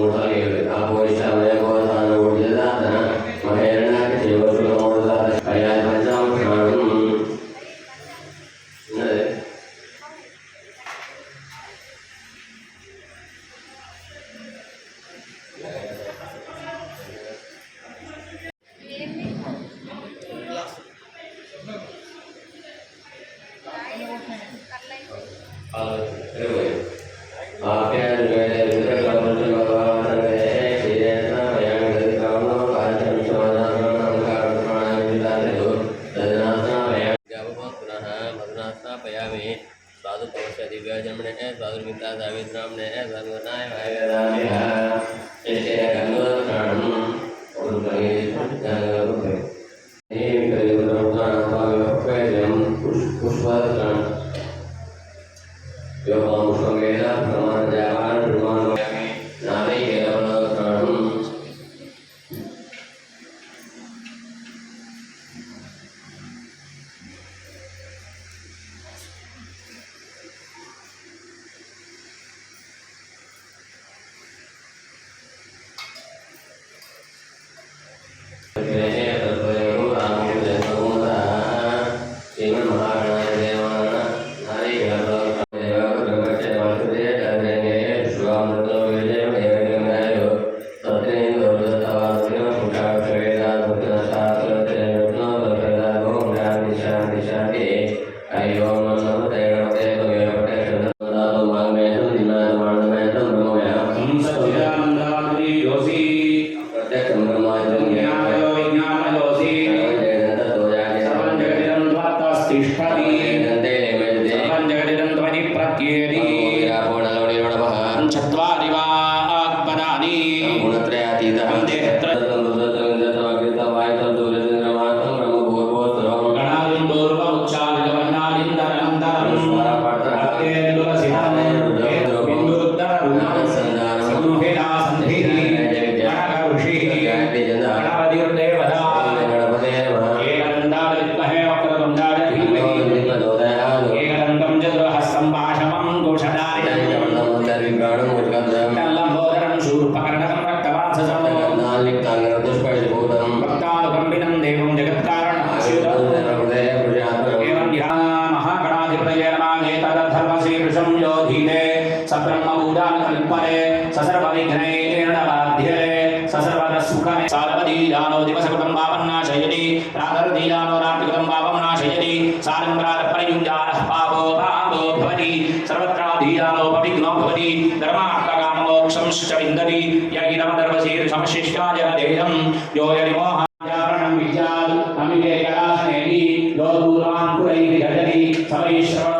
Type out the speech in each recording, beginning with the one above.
చూడాలి మరుదీయానో నాటకం పాపం నాశయతి సారంగరాగ పరియుంజాన పాపో పాపో భవతి సర్వత్రా ధీయానో పవిఘ్నో భవతి ధర్మార్థకామ మోక్షం విందతి యగిరమ దర్వశీర్ సమశిష్టాయ దేహం యో యనిమోహ విద్యాల్ అమిగే కళాశ్రేణి లో దూరాన్ కురైర్ జగతి సమయశ్రవణ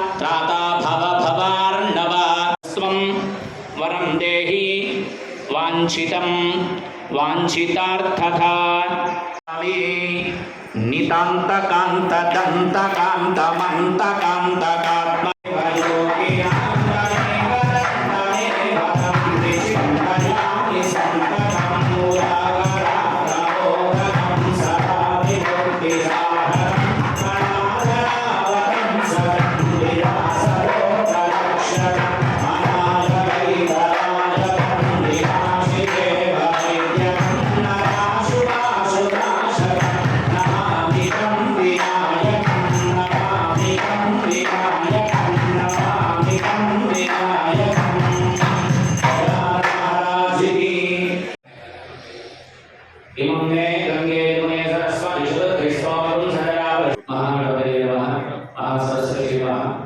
వాంఛితం వాంఛితార్థథా నితాంత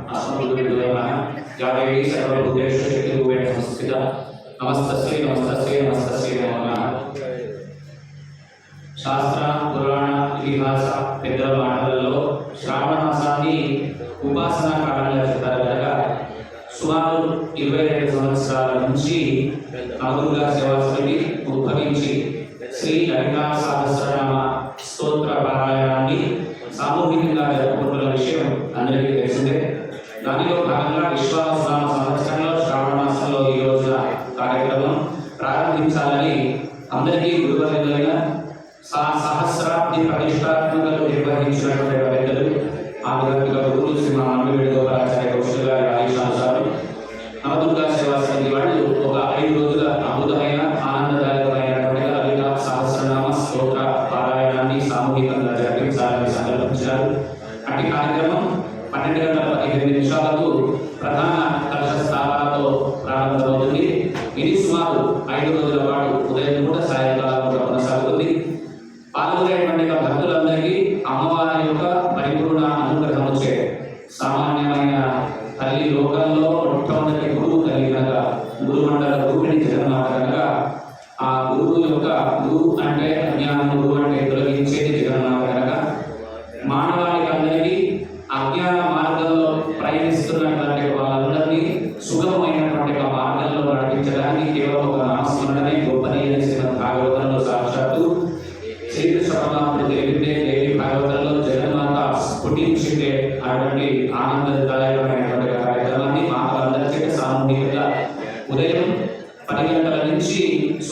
నమః అస్మద్గురుభ్యో సర్వభూతేషు శక్తిరూపేణ సంస్థిత. నమస్తస్యై నమస్తస్యై నమస్తస్యై నమః. శాస్త్ర పురాణ ఇతిహాస పెద్దల మాటలలో శ్రావణ మాసాన్ని ఉపాసనా కాలంగా చెప్తారు కనుక సుమారు ఇరవై రెండు సంవత్సరాల నుంచి నవదుర్గా సేవాశ్రమి ఉద్భవించి శ్రీ లలితా సహస్రనామ స్తోత్ర పారాయణాన్ని సామూహికంగా జరుపుకుంటున్న విషయం అందరికీ దానిలో భాగంగా విశ్వాసనామ సంవత్సరంలో శ్రావణ మాసంలో ఈ రోజున కార్యక్రమం ప్రారంభించాలని అందరికీ గురువర్యులైన సహస్రాబ్ది ప్రతిష్టాత్మకలు నిర్వహించినటువంటి పెద్దలు ఆధ్యాత్మిక గురువులు శ్రీ మా అమ్మిడి గోపాలాచార్య కౌశల్ గారి ఆదేశానుసారం నవదుర్గా సేవా సమితి వాళ్ళు ఒక ఐదు రోజుల అద్భుతమైన ఆనందదాయకమైనటువంటి లలిత సహస్రనామ స్తోత్ర సుమారు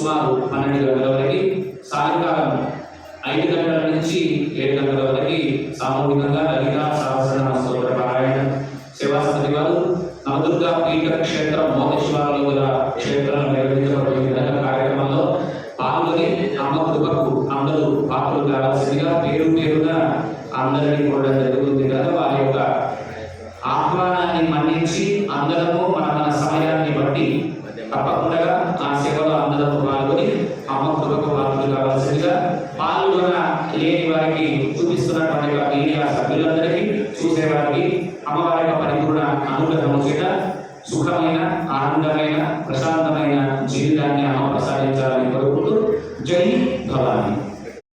సుమారు పన్నెండు గంటల వరకు సాయంకాలం ఐదు గంటల నుంచి ఏడు గంటల వరకు సామూహికంగా పాల్గొని అమ్మ కావాల్సిందిగా పాల్గొన లేని వారికి చూపిస్తున్నటువంటి ఆ మీడియా సభ్యులందరికీ చూసేవారికి అమ్మవారి యొక్క పరిపూర్ణ అనుగ్రహం చేత సుఖమైన ఆనందమైన ప్రశాంతమైన జీవితాన్ని అమ్మ ప్రసాదించాలి